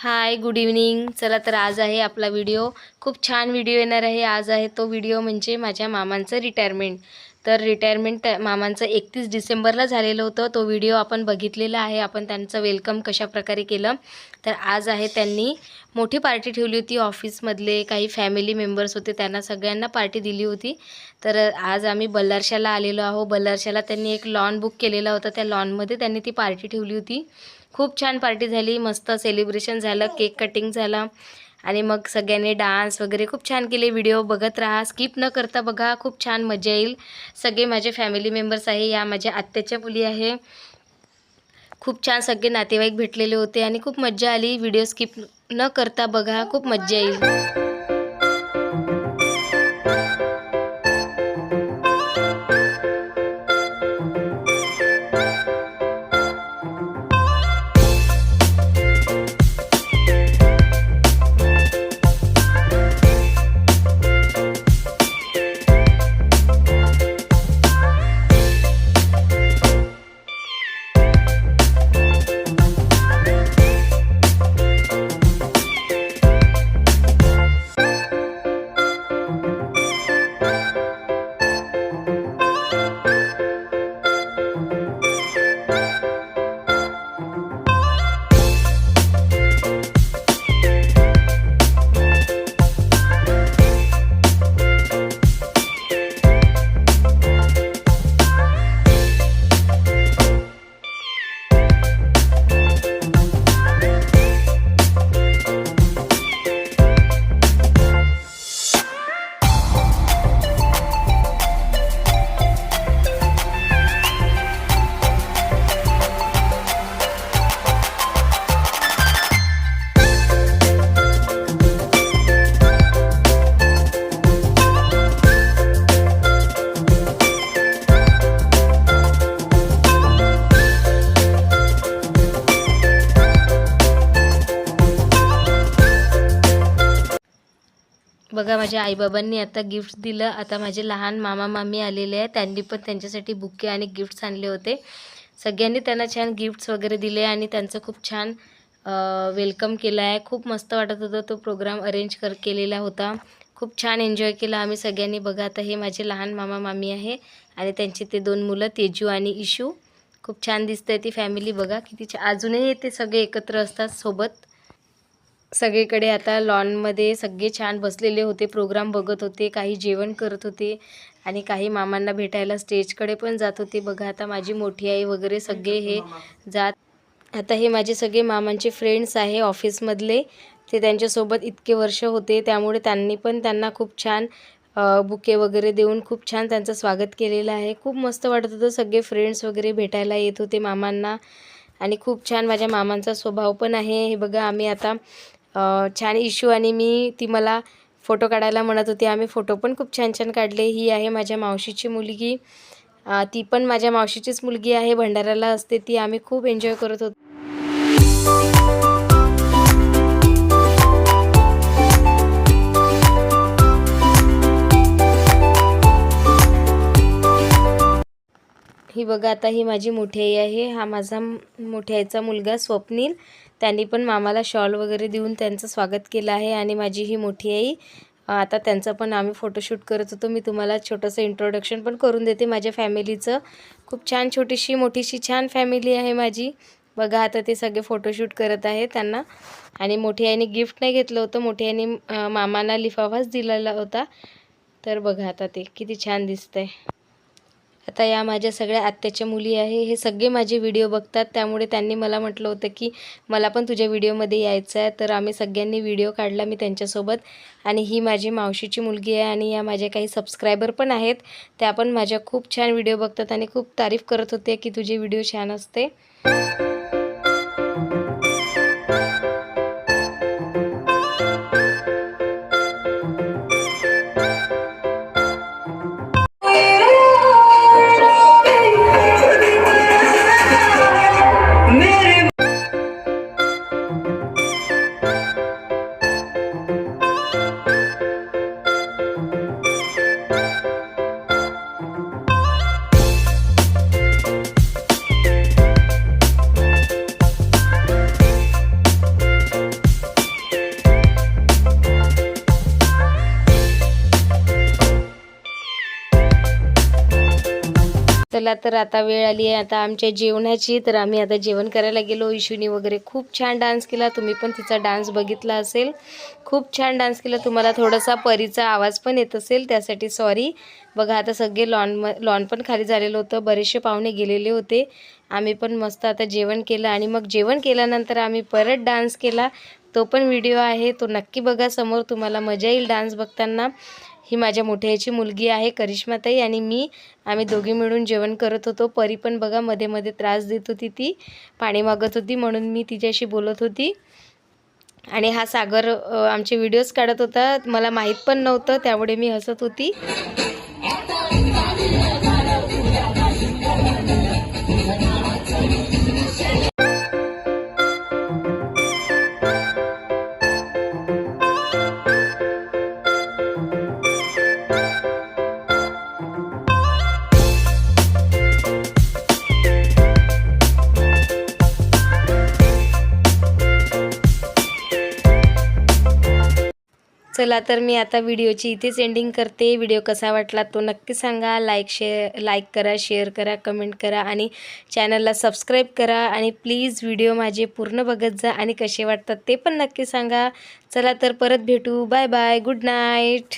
Hi good evening चला तर आज आहे आपला व्हिडिओ खूप छान व्हिडिओ येणार आहे. आज आहे तो व्हिडिओ म्हणजे माझ्या मामांचं रिटायरमेंट तर रिटायरमेंट मामांचं एकतीस डिसेंबरला झालेलं होतं. तो व्हिडिओ आपण बघितलेला आहे. आपण त्यांचं वेलकम कशाप्रकारे केलं. तर आज आहे त्यांनी मोठी पार्टी ठेवली होती ऑफिसमधले काही फॅमिली मेंबर्स होते. त्यांना सगळ्यांना पार्टी दिली होती. तर आज आम्ही बल्लारशाला आलेलो आहो बल्लारशाला त्यांनी एक लॉन बुक केलेला होता. त्या लॉनमध्ये त्यांनी ती पार्टी ठेवली होती. खूप छान पार्टी झाली मस्त सेलिब्रेशन झालं केक कटिंग झालं. आणि मग सगळ्यांनी डान्स वगैरे खूप छान केले. व्हिडिओ बघत राहा स्किप न करता बघा खूप छान मजा येईल. सगळे माझे फॅमिली मेंबर्स आहे या माझ्या आत्याच्या मुली आहे. खूप छान सगळे नातेवाईक भेटलेले होते आणि खूप मज्जा आली. व्हिडिओ स्किप न करता बघा खूप मज्जा येईल. बघा माझ्या आईबाबांनी आता गिफ्ट दिलं. आता माझे लहान मामा मामी आलेले आहे त्यांनी पण त्यांच्यासाठी बुके आणि गिफ्ट्स आणले होते. सगळ्यांनी त्यांना छान गिफ्ट्स वगैरे दिले आणि त्यांचं खूप छान वेलकम केलं आहे. खूप मस्त वाटत होतं. तो प्रोग्राम अरेंज कर केलेला होता. खूप छान एन्जॉय केला आम्ही सगळ्यांनी. बघा आता हे माझे लहान मामा मामी आहे आणि त्यांची ते दोन मुलं तेजू आणि इशू. खूप छान दिसतंय ती फॅमिली बघा किती छान अजूनही ते सगळे एकत्र असतात सोबत. सगळीकडे आता लॉनमध्ये सगळे छान बसलेले होते प्रोग्राम बघत होते काही जेवण करत होते आणि काही मामांना भेटायला स्टेजकडे पण जात होते. बघा आता माझी मोठी आई वगैरे सगळे हे जात. आता हे माझे सगळे मामांचे फ्रेंड्स आहे ऑफिसमधले ते त्यांच्यासोबत इतके वर्ष होते त्यामुळे त्यांनी पण त्यांना खूप छान बुके वगैरे देऊन खूप छान त्यांचं स्वागत केलेलं आहे. खूप मस्त वाटत होतं सगळे फ्रेंड्स वगैरे भेटायला येत होते मामांना. आणि खूप छान माझ्या मामांचा स्वभाव पण आहे. हे बघा आम्ही आता छान इशू आणि मी ती मला फोटो काढायला म्हणत होती. आम्ही फोटो पण खूप छान छान काढले. ही आहे माझ्या मावशीची मुलगी. ती पण माझ्या मावशीचीच मुलगी आहे. भंडाऱ्याला असते ती. आम्ही खूप एन्जॉय करत होतो. बघा आता ही माझी मोठी आई आहे. हा माझा मोठ्या आईचा मुलगा स्वप्नील. त्यांनी पण मामाला शॉल वगैरे देऊन त्यांचं स्वागत केलं आहे आणि माझी ही मोठी आई आता त्यांचं पण आम्ही फोटोशूट करत होतो. मी तुम्हाला छोटंसं इंट्रोडक्शन पण करून देते माझ्या फॅमिलीचं खूप छान छोटीशी मोठीशी छान फॅमिली आहे माझी. बघा आता ते सगळे फोटोशूट करत आहे त्यांना. आणि मोठी आईने गिफ्ट नाही घेतलं होतं. मोठी आईने मामांना लिफाफाच दिलेला होता. तर बघा आता ते किती छान दिसतंय. आता या माझ्या सगळ्या आत्याच्या मुली आहे हे सगळे माझे व्हिडिओ बघतात. त्यामुळे त्यांनी मला म्हटलं होतं की मला पण तुझ्या व्हिडिओमध्ये यायचं आहे. तर आम्ही सगळ्यांनी व्हिडिओ काढला मी त्यांच्यासोबत. आणि ही माझी मावशीची मुलगी आहे आणि या माझ्या काही सबस्क्रायबर पण आहेत. त्या पण माझ्या खूप छान व्हिडिओ बघतात आणि खूप तारीफ करत होते की तुझे व्हिडिओ छान असते. चला तर आता वेळ आली आहे. आता आमच्या जेवणाची. तर आम्ही आता जेवण करायला गेलो. इशूनी वगैरे खूप छान डान्स केला. तुम्ही पण तिचा डान्स बघितला असेल. खूप छान डान्स केला. तुम्हाला थोडासा परीचा आवाज पण येत असेल. त्यासाठी सॉरी बघा आता सगळे लॉन म लॉन पण खाली झालेलं होतं. बरेचसे पाहुणे गेलेले होते. आम्ही पण मस्त आता जेवण केलं. आणि मग जेवण केल्यानंतर आम्ही परत डान्स केला. तो पण व्हिडिओ आहे. तो नक्की बघा. समोर तुम्हाला मजा येईल डान्स बघताना. ही माझ्या मोठ्याची मुलगी आहे करिश्माताई आणि मी आम्ही दोघी मिळून जेवण करत होतो. परी पण बघा मध्ये मध्ये त्रास देत होती ती पाणी मागत होती म्हणून मी तिच्याशी बोलत होती. आणि हा सागर आमचे व्हिडिओज काढत होता. मला माहीत पण नव्हतं त्यामुळे मी हसत होती. चला तर मी आता व्हिडिओची इथेच एंडिंग करते. व्हिडिओ कसा वाटला तो नक्की सांगा. लाईक शेअर लाईक करा शेअर करा कमेंट करा आणि चॅनलला सबस्क्राईब करा आणि प्लीज व्हिडिओ माझे पूर्ण बघत जा आणि कसे वाटतात ते पण नक्की सांगा. चला तर परत भेटू. Bye bye good night